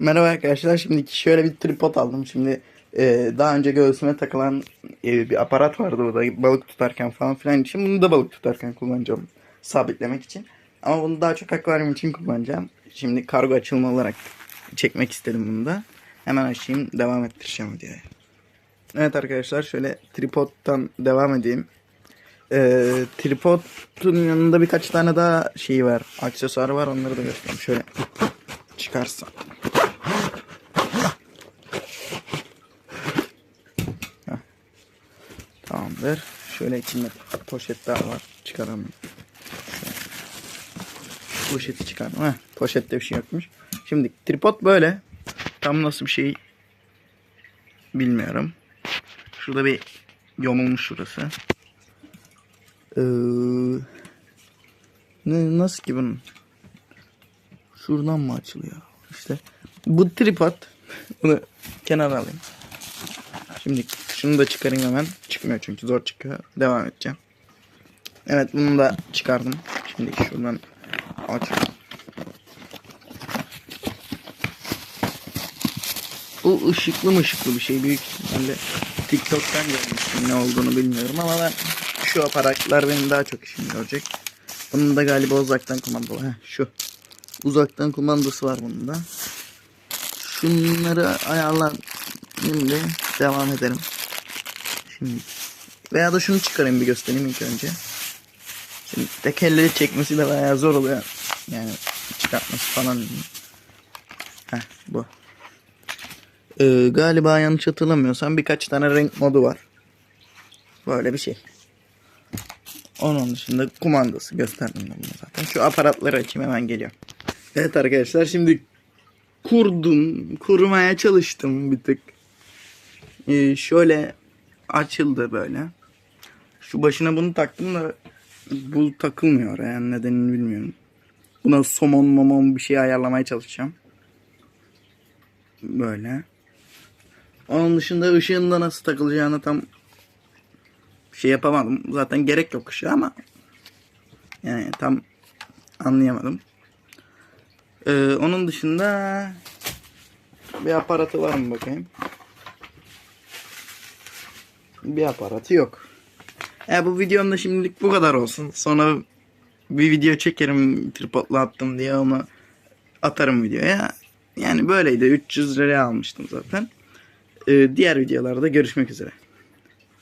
Merhaba arkadaşlar. Şimdi şöyle bir tripod aldım. Şimdi e, daha önce göğsüme takılan e, bir aparat vardı burada balık tutarken falan filan için. Bunu da balık tutarken kullanacağım. Sabitlemek için. Ama bunu daha çok akvaryum için kullanacağım. Şimdi kargo açılma olarak çekmek istedim bunu da. Hemen açayım. Devam ettireceğim videoyu. Evet arkadaşlar şöyle tripodtan devam edeyim. E, tripodun yanında birkaç tane daha şey var. Aksesuarı var. Onları da göstereyim. Şöyle çıkarsam. Tamamdır. Şöyle içinde poşet daha var. Çıkaramıyorum. Poşeti çıkardım. Heh, poşette bir şey yokmuş. Şimdi tripod böyle. Tam nasıl bir şey bilmiyorum. Şurada bir yamulmuş şurası. Ee, ne, nasıl ki bunun? Şuradan mı açılıyor? İşte bu tripod. Bunu kenara alayım. Şimdi şunu da çıkarayım hemen. Çıkmıyor çünkü zor çıkıyor. Devam edeceğim. Evet bunu da çıkardım. Şimdi şuradan aç. Bu ışıklı mı ışıklı bir şey büyük ihtimalle TikTok'tan görmüştüm ne olduğunu bilmiyorum ama ben şu aparatlar benim daha çok işimi görecek. Bunun da galiba uzaktan kumandalı. Heh, şu. Uzaktan kumandası var bunun da. Şunları ayarlar. Şimdi devam edelim. Şimdi veya da şunu çıkarayım bir göstereyim ilk önce. Şimdi tekerleri çekmesi de bayağı zor oluyor. Yani çıkartması falan. Heh bu. Ee, galiba yanlış hatırlamıyorsam birkaç tane renk modu var. Böyle bir şey. Onun dışında kumandası gösterdim zaten. Şu aparatları açayım hemen geliyor. Evet arkadaşlar şimdi kurdum. Kurmaya çalıştım bir tık. Ee, şöyle açıldı böyle. Şu başına bunu taktım da bu takılmıyor yani nedenini bilmiyorum. Buna somon momon bir şey ayarlamaya çalışacağım. Böyle. Onun dışında ışığın da nasıl takılacağını tam şey yapamadım. Zaten gerek yok ışığı ama yani tam anlayamadım. Ee, onun dışında bir aparatı var mı bakayım? Bir aparatı yok. E, bu videomda şimdilik bu kadar olsun. Sonra bir video çekerim tripodla attım diye onu atarım videoya. Yani böyleydi. 300 liraya almıştım zaten. Ee, diğer videolarda görüşmek üzere.